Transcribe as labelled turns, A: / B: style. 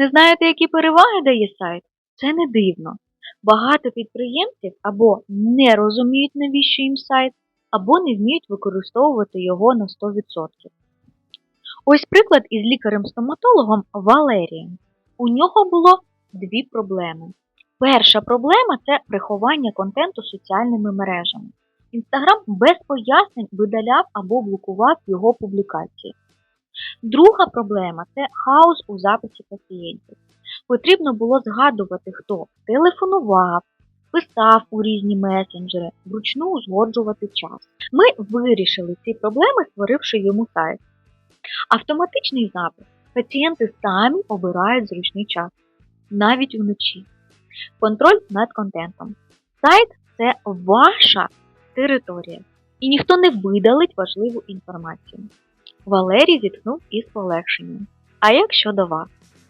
A: Не знаєте, які переваги дає сайт? Це не дивно. Багато підприємців або не розуміють, навіщо їм сайт, або не вміють використовувати його на 100%. Ось приклад із лікарем-стоматологом Валерієм. У нього було дві проблеми. Перша проблема це приховання контенту соціальними мережами. Інстаграм без пояснень видаляв або блокував його публікації. Друга проблема це хаос у записі пацієнтів. Потрібно було згадувати, хто телефонував, писав у різні месенджери, вручну узгоджувати час. Ми вирішили ці проблеми, створивши йому сайт. Автоматичний запис. Пацієнти самі обирають зручний час, навіть вночі. Контроль над контентом. Сайт це ваша територія, і ніхто не видалить важливу інформацію. Валерій зітхнув із полегшенням. А як щодо вас?